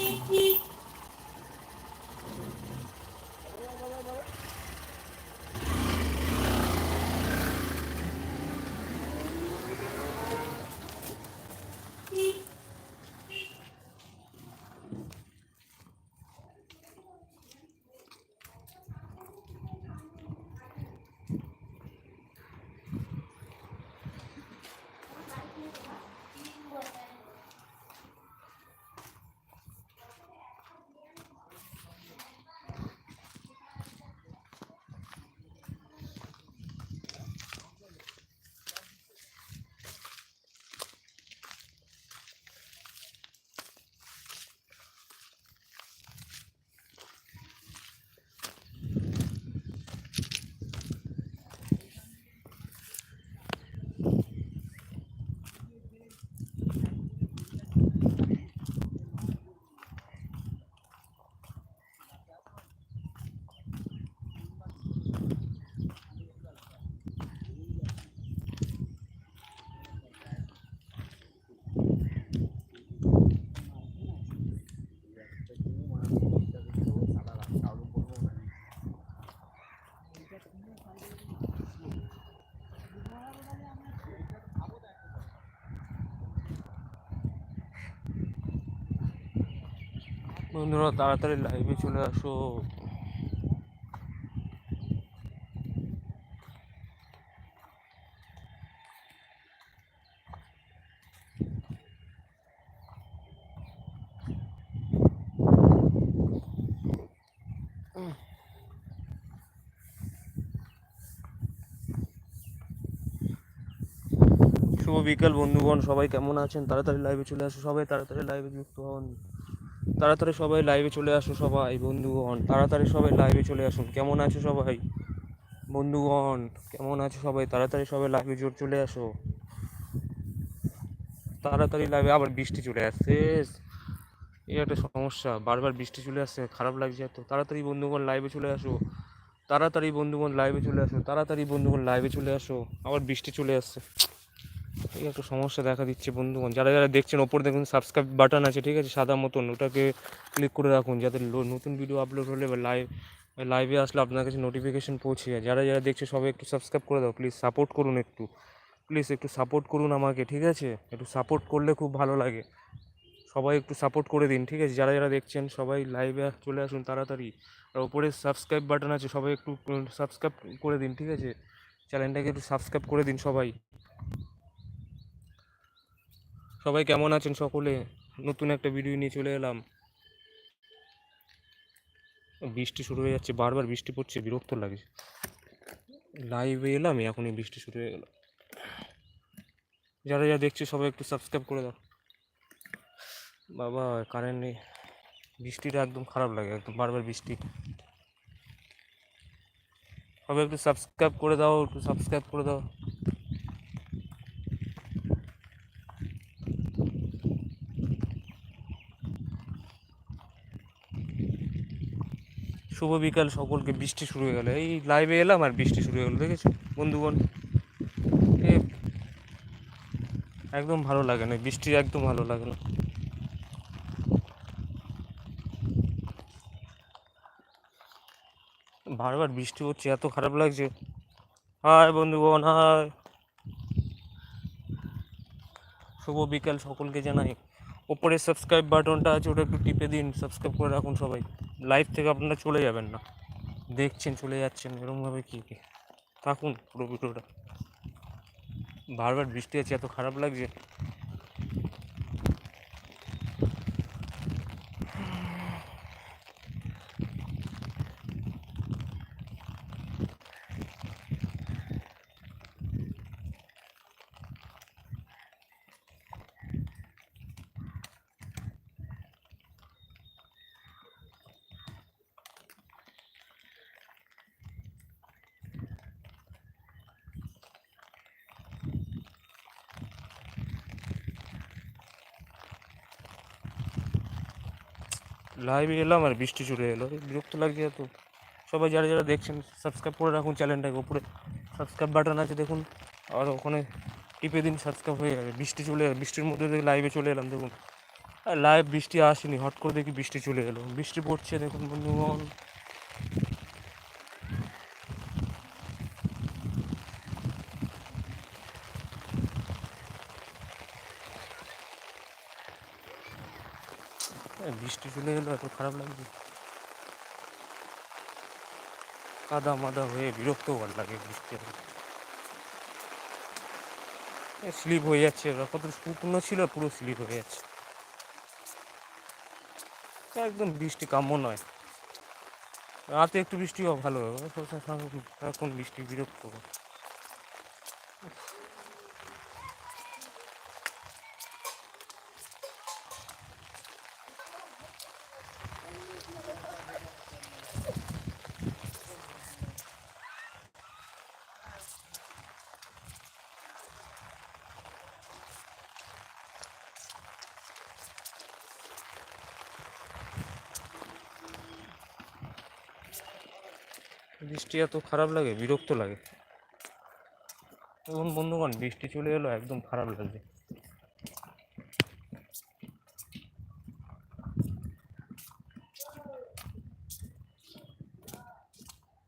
Thank you. বন্ধুরা, তাড়াতাড়ি লাইভে চলে আসো। শুভ বিকাল বন্ধুগণ, সবাই কেমন আছেন? তাড়াতাড়ি লাইভে চলে আসো। সবাই তাড়াতাড়ি লাইভে যুক্ত হন। তাড়াতাড়ি সবাই লাইভে চলে আসো সবাই, বন্ধুগণ। তাড়াতাড়ি সবাই লাইভে চলে আসুন। কেমন আছো সবাই? বন্ধুগণ, কেমন আছো সবাই? তাড়াতাড়ি সবাই লাইভে জোর চলে আসো। তাড়াতাড়ি লাইভে আবার বৃষ্টি চলে আসছে। এই একটা সমস্যা, বারবার বৃষ্টি চলে আসছে, খারাপ লাগছে এত। তাড়াতাড়ি বন্ধুগণ লাইভে চলে আসো। তাড়াতাড়ি বন্ধুগণ লাইভে চলে আসো। তাড়াতাড়ি বন্ধুগণ লাইভে চলে আসো। আবার বৃষ্টি চলে আসছে। এই একটা সমস্যা দেখা দিচ্ছে বন্ধুগণ। যারা যারা দেখছেন, ওপর দেখুন সাবস্ক্রাইব বাটন আছে, ঠিক আছে, সাদা মতন, ওটাকে ক্লিক করে রাখুন যাতে নতুন ভিডিও আপলোড হলে বা লাইভ লাইভে আসলে আপনার কাছে নোটিফিকেশন পৌঁছে যায়। যারা যারা দেখছে, সবাই একটু সাবস্ক্রাইব করে দাও প্লিজ সাপোর্ট করুন একটু। প্লিজ একটু সাপোর্ট করুন আমাকে, ঠিক আছে? একটু সাপোর্ট করলে খুব ভালো লাগে। সবাই একটু সাপোর্ট করে দিন, ঠিক আছে? যারা যারা দেখছেন, সবাই লাইভে চলে আসুন তাড়াতাড়ি। আর ওপরে সাবস্ক্রাইব বাটন আছে, সবাই একটু সাবস্ক্রাইব করে দিন, ঠিক আছে? চ্যানেলটাকে একটু সাবস্ক্রাইব করে দিন সবাই। সবাই কেমন আছেন সকলে? নতুন একটা ভিডিও নিয়ে চলে এলাম। বৃষ্টি শুরু হয়ে যাচ্ছে, বারবার বৃষ্টি পড়ছে, বিরক্ত লাগে। লাইভে এলাম, এখনই বৃষ্টি শুরু হয়ে গেল। যারা যা দেখছে, সবাই একটু সাবস্ক্রাইব করে দাও। বাবা কারেন্ট নেই বৃষ্টিটা একদম খারাপ লাগে, একদম বারবার বৃষ্টি। সবাই একটু সাবস্ক্রাইব করে দাও, একটু সাবস্ক্রাইব করে দাও। শুভ বিকাল সকলকে, বৃষ্টি শুরু হয়ে গেল। এই লাইভে এলাম আর বৃষ্টি শুরু হয়ে গেলো, দেখেছ? বন্ধুগণ একদম ভালো লাগে না, বৃষ্টি একদম ভালো লাগে না। বারবার বৃষ্টি হচ্ছে, এত খারাপ লাগছে। হাই বন্ধুগণ, হাই। শুভ বিকাল সকলকে জানাই। ওপরে সাবস্ক্রাইব বাটনটা আছে, ওটা একটু টিপে দিন সাবস্ক্রাইব করে রাখুন সবাই। লাইভ থেকে আপনারা চলে যাবেন না। দেখছেন, চলে যাচ্ছেন এরকমভাবে কী কী? থাকুন পুরো ভিডিওটা। বারবার বৃষ্টি আছে, এত খারাপ লাগছে। লাইভে এলাম আর বৃষ্টি চলে এলো। বিরক্ত লাগছে এত। সবাই যারা যারা দেখছেন সাবস্ক্রাইব করে রাখুন চ্যানেলটাকে উপরে সাবস্ক্রাইব বাটন আছে, দেখুন। আর ওখানে টিপে দিন সাবস্ক্রাইব হয়ে যাবে। বৃষ্টি চলে বৃষ্টির মধ্যে দেখে লাইভে চলে এলাম, দেখুন। আর লাইভ বৃষ্টি আসেনি হট করে দেখি বৃষ্টি চলে এলো। বৃষ্টি পড়ছে, দেখুন বন্ধুগণ এই বৃষ্টি চলে এলো এত খারাপ লাগছে। কাদা মাদা হয়ে বিরক্ত ভালো লাগে বৃষ্টি স্লিপ হয়ে যাচ্ছে, কত শুকনো ছিল, পুরো স্লিপ হয়ে যাচ্ছে। একদম বৃষ্টি কাম্য নয়। রাতে একটু বৃষ্টি হওয়া ভালো, এখন বৃষ্টি বিরক্ত। বৃষ্টি এত খারাপ লাগে, বিরক্ত লাগে। এখন বন্ধুগণ, বৃষ্টি চলে এলো, একদম খারাপ লাগছে।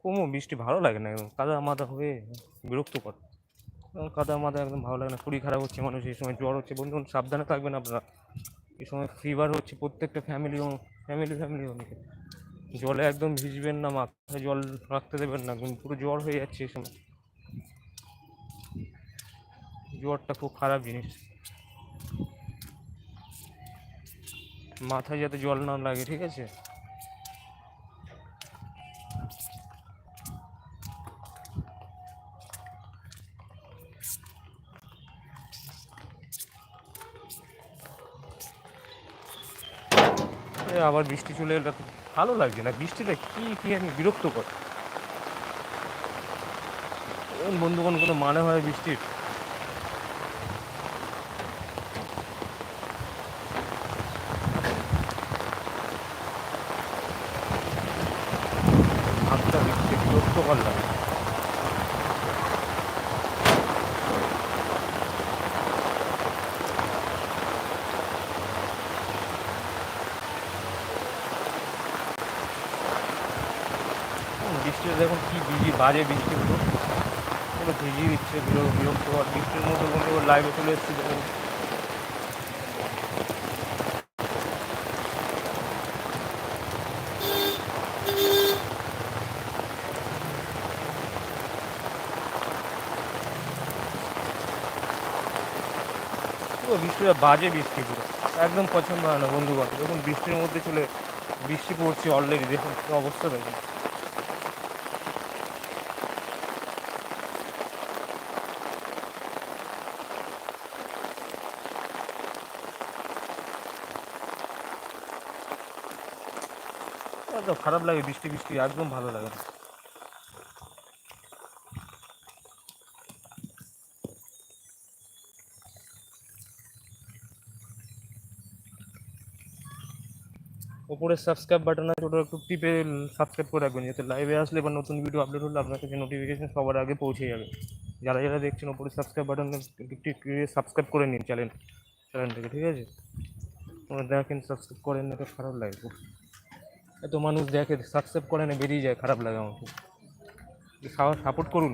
কমো, বৃষ্টি ভালো লাগে না একদম? কাদা মাথা হয়ে বিরক্তকর। কাদা মাথা একদম ভালো লাগে না, শরীর খারাপ হচ্ছে, মানুষ এই সময় জ্বর হচ্ছে। বন্ধুগণ, সাবধানে থাকবেন আপনারা। এই সময় ফিভার হচ্ছে, প্রত্যেকটা ফ্যামিলি ফ্যামিলি ফ্যামিলি অনেকে জলে একদম ভিজবেন না, মাথায় জল রাখতে দেবেন না পুরো জ্বর হয়ে যাচ্ছে এই সময়। জ্বরটা খুব খারাপ জিনিস। মাথায় যাতে জল না লাগে, ঠিক আছে? আবার বৃষ্টি চলে এলো ভালো লাগছে না। বৃষ্টিটা কি কি আমি বিরক্ত কর বন্ধুগণ, কোনো মানে হয় বৃষ্টির ভাবটা বৃষ্টি বিরক্ত করলাম বৃষ্টিটা দেখুন কি বিজি বৃষ্টি হলো। পুরো ভিজিয়ে দিচ্ছে বিরো বিরক্ত হওয়ার বৃষ্টির মধ্যে বন্ধু লাইভে চলে এসেছি বৃষ্টিটা বাজে বৃষ্টি পুরো। একদম পছন্দ হয় না বন্ধুগণ। দেখুন, বৃষ্টির মধ্যে চলে বৃষ্টি পড়ছে অলরেডি দেখুন অবস্থা দেখুন এত খারাপ লাগে, বৃষ্টি বৃষ্টি, একদম ভালো লাগে না। ওপরে সাবস্ক্রাইব বাটন আছে ওটা একটু টিপে সাবস্ক্রাইব করে রাখবেন, যাতে লাইভে আসলে বা নতুন ভিডিও আপলোড হলে আপনার কাছে নোটিফিকেশন সবার আগে পৌঁছে যাবে। যারা যারা দেখছেন ওপরে সাবস্ক্রাইব বাটন সাবস্ক্রাইব করে নিন চ্যানেল চ্যানেল থেকে, ঠিক আছে? ওরা দেখেন সাবস্ক্রাইব করেন না খারাপ লাগে। খুব এত মানুষ দেখে সাবস্ক্রাইব করে না বেরিয়ে যায় খারাপ লাগে আমাকে সাপোর্ট করুন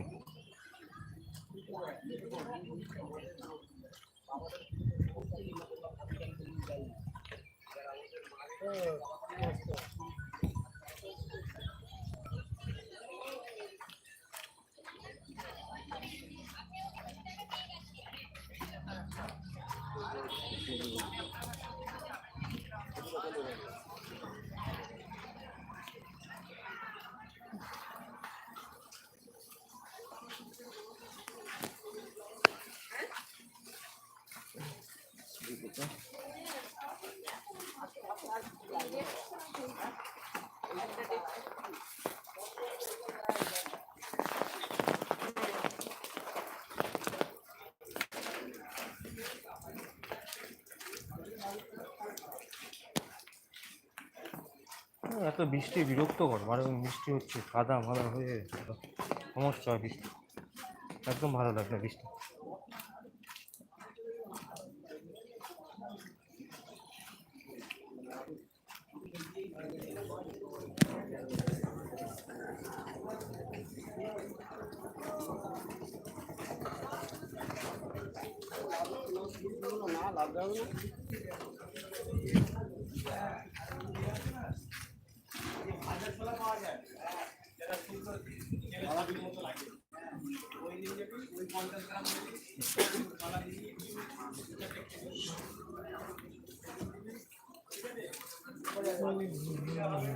এত বৃষ্টি বিরক্ত কর মানে বৃষ্টি হচ্ছে, কাদা মাদা হয়ে সমস্যা হয় বৃষ্টি। একদম ভালো লাগে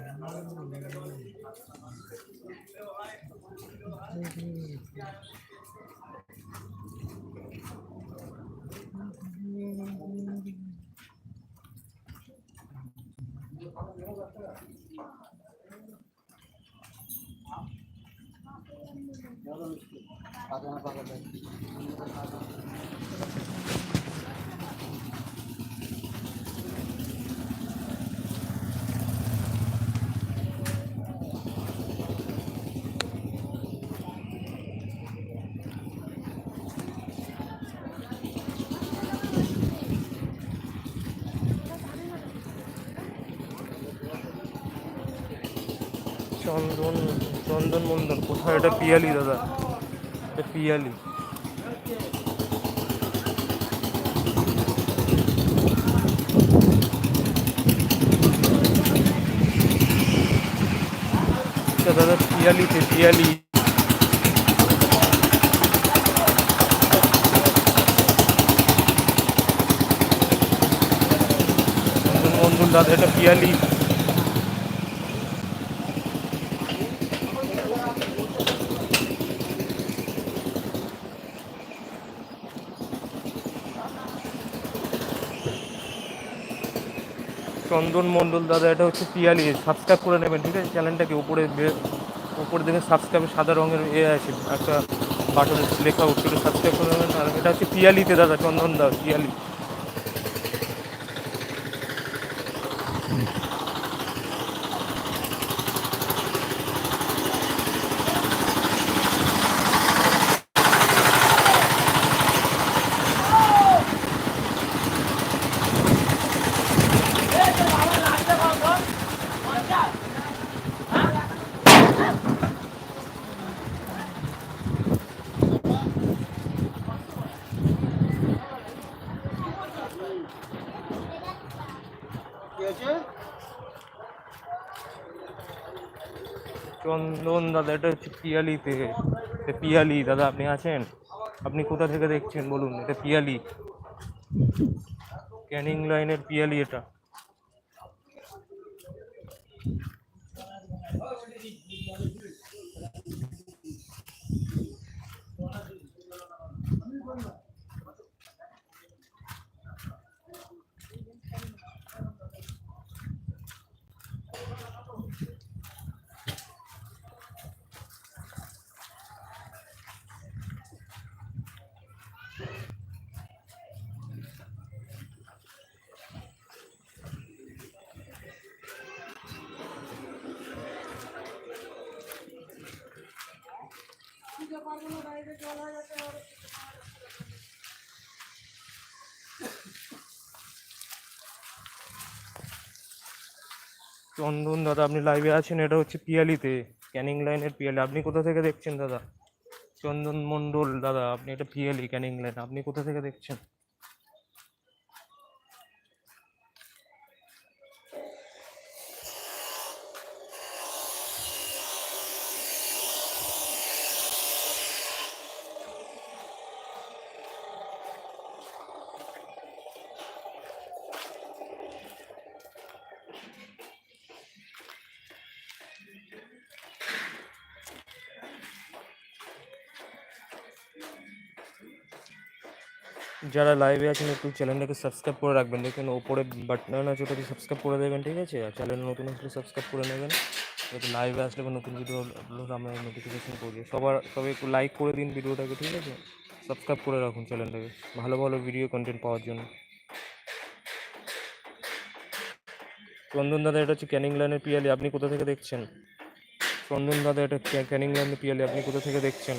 না বৃষ্টি চন্দন চন্দন মন্ডল কোথায়? এটা পিয়ালি দাদা। পিয়ালি। এটা দাদা পিয়ালিতে পিয়ালি। মন্ডল দাদা এটা পিয়ালি। চন্দন মণ্ডল দাদা, এটা হচ্ছে পিয়ালি। সাবস্ক্রাইব করে নেবেন, ঠিক আছে? চ্যানেলটাকে উপরে উপরে দেখে সাবস্ক্রাইবে সাদা রঙের এ আছে, একটা বাটন লেখা উঠছে সাবস্ক্রাইব করে নেবেন। আর এটা হচ্ছে পিয়ালিতে দাদা, চন্দন দাস, পিয়ালি চন্দন দাদা এটা হচ্ছে পিয়ালিতে পিয়ালি, দাদা আপনি আছেন? আপনি কোথা থেকে দেখছেন বলুন? এটা পিয়ালি। ক্যানিং লাইনের পিয়ালি এটা। চন্দন দাদা, আপনি লাইভে আছেন, এটা হচ্ছে পিয়ালিতে ক্যানিং লাইনের পিয়ালি। আপনি কোথা থেকে দেখছেন দাদা? চন্দন মন্ডল দাদা, আপনি এটা পিয়ালি ক্যানিং লাইন আপনি কোথা থেকে দেখছেন? যারা লাইভে আছেন, একটু চ্যানেলটাকে সাবস্ক্রাইব করে রাখবেন। দেখুন, ওপরে বাটন আছে ওটাকে সাবস্ক্রাইব করে দেবেন, ঠিক আছে? আর চ্যানেল নতুন আসলে সাবস্ক্রাইব করে নেবেন। যাতে লাইভে আসলে বা নতুন ভিডিও আপলোড আমরা নোটিফিকেশন করি। সবার, সবাই একটু লাইক করে দিন ভিডিওটাকে ঠিক আছে? সাবস্ক্রাইব করে রাখুন চ্যানেলটাকে ভালো ভালো ভিডিও কন্টেন্ট পাওয়ার জন্য। চন্দন দাদা, এটা হচ্ছে ক্যানিং লাইনের পিয়ালি। আপনি কোথা থেকে দেখছেন? চন্দন দাদা, এটা ক্যা- ক্যানিং লাইনের পিয়ালি। আপনি কোথা থেকে দেখছেন?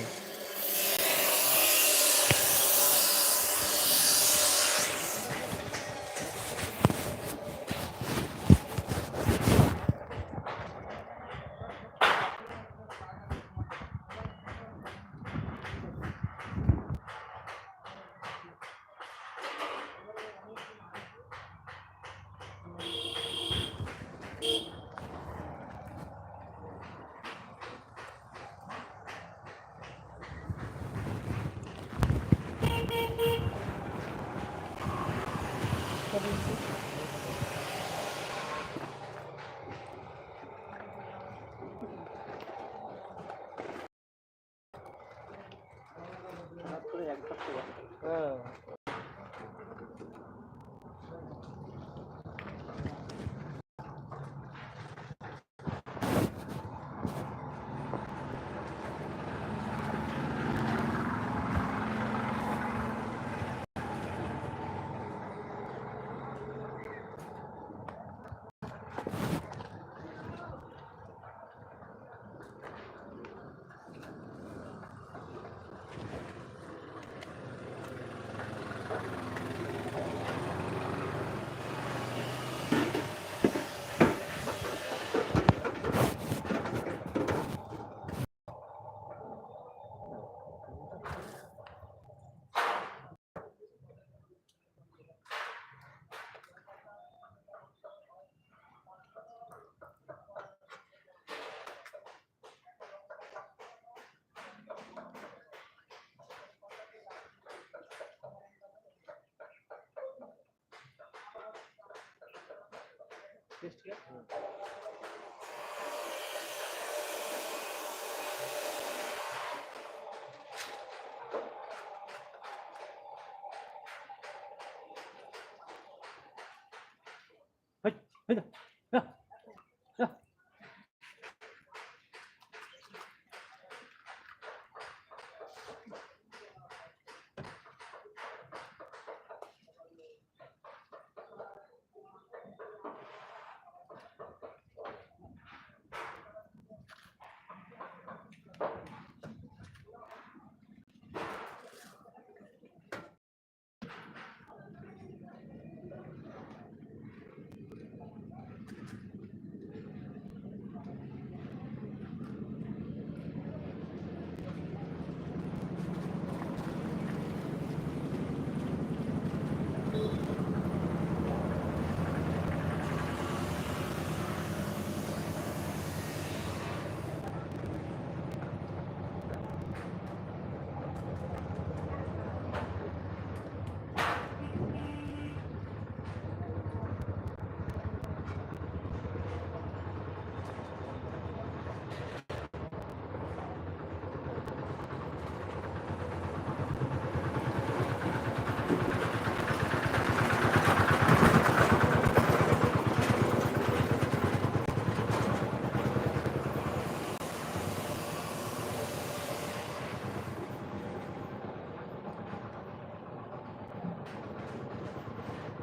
বেশ ঠিক আছে? হ্যাঁ। হেই যা, যা, যা।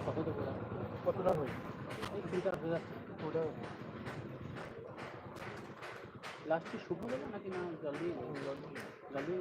কত দেবো কতটা হই এই ফিল্টার হয়ে যাচ্ছে ওটা লাস্টে শুভ দেবো নাকি না জলদি দিয়ে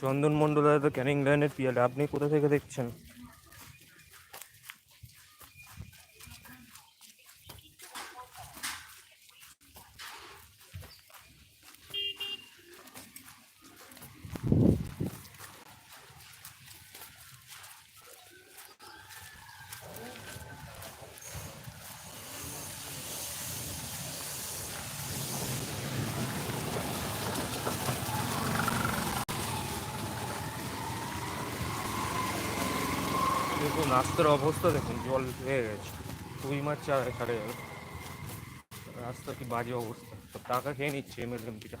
চন্দন মণ্ডল তো ক্যানিং লাইনের পিয়ালে। আপনি কোথা থেকে দেখছেন? রাস্তার অবস্থা দেখুন জল হয়ে গেছে রুই মাছ ছাড়ে ছাড়ে যাবে রাস্তা কি বাজে অবস্থা সব টাকা খেয়ে নিচ্ছে এমার্জেন্সিটা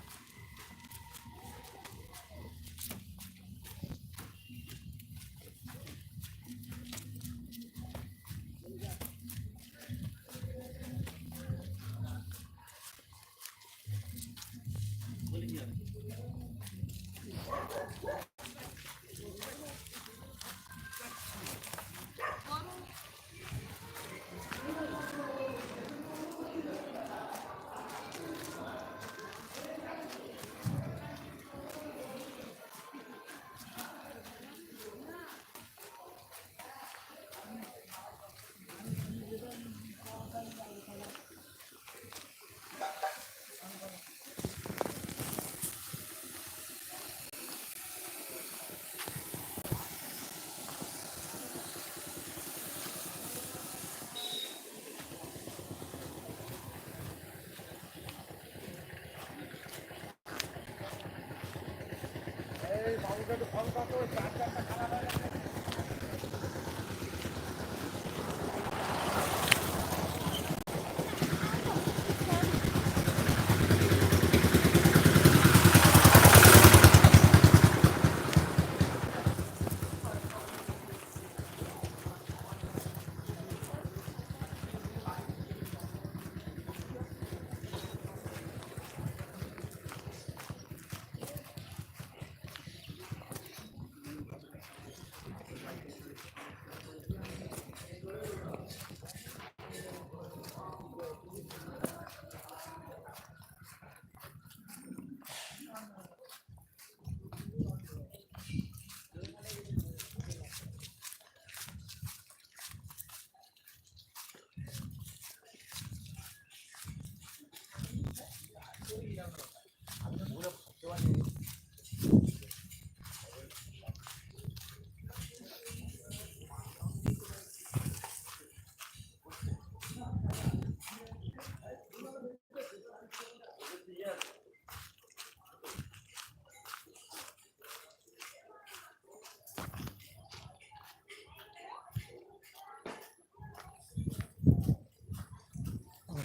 ফোন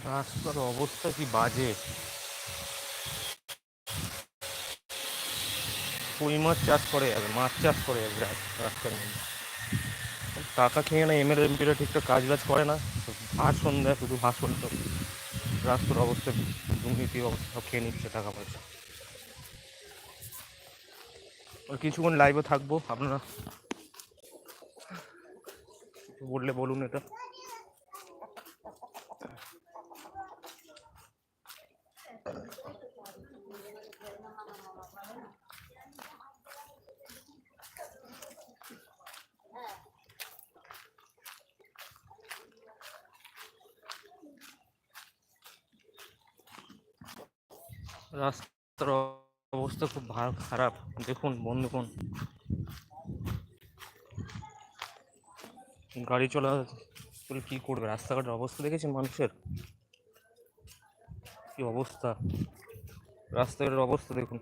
রাস্তার অবস্থা কি বাজে? কই মাছ চাষ করে যাবে, মাছ চাষ করে যাবে রাস- রাস্তার মধ্যে। টাকা খেয়ে না এমএল এমপিরা ঠিকঠাক কাজ বাজ করে না, ভাষণ দেয়, শুধু ভাষণ তো। রাস্তার অবস্থা, দুর্নীতি অবস্থা, খেয়ে নিচ্ছে টাকা পয়সা। কিছুক্ষণ লাইভে থাকব, আপনারা। বললে বলুন এটা রাস্তার ভা- খারাপ। দেখুন বন্ধুগণ গাড়ি চলা কি করবে? রাস্তাঘাটের অবস্থা দেখেছেন মানুষের? কী অবস্থা? রাস্তাঘাটের অবস্থা দেখুন।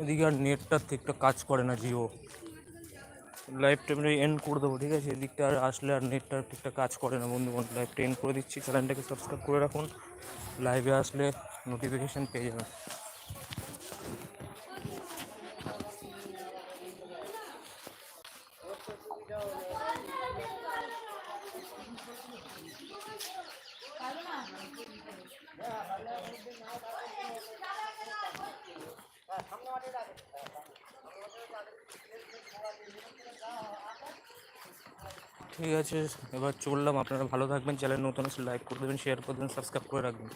এদিকে আর নেটটা ঠিকঠাক কাজ করে না জিও। লাইভ টাইমটা এন্ড করে দেবো, ঠিক আছে? এদিকটা আর আসলে আর নেটটা ঠিকঠাক কাজ করে না বন্ধু বন্ধু লাইভটা এন্ড করে দিচ্ছি। চ্যানেলটাকে সাবস্ক্রাইব করে রাখুন। লাইভে আসলে নোটিফিকেশান পেয়ে যাবেন ঠিক আছে, এবার চললাম। আপনারা ভালো থাকবেন, চ্যানেল নতুন লাইক করে দেবেন শেয়ার করে দেবেন সাবস্ক্রাইব করে রাখবেন।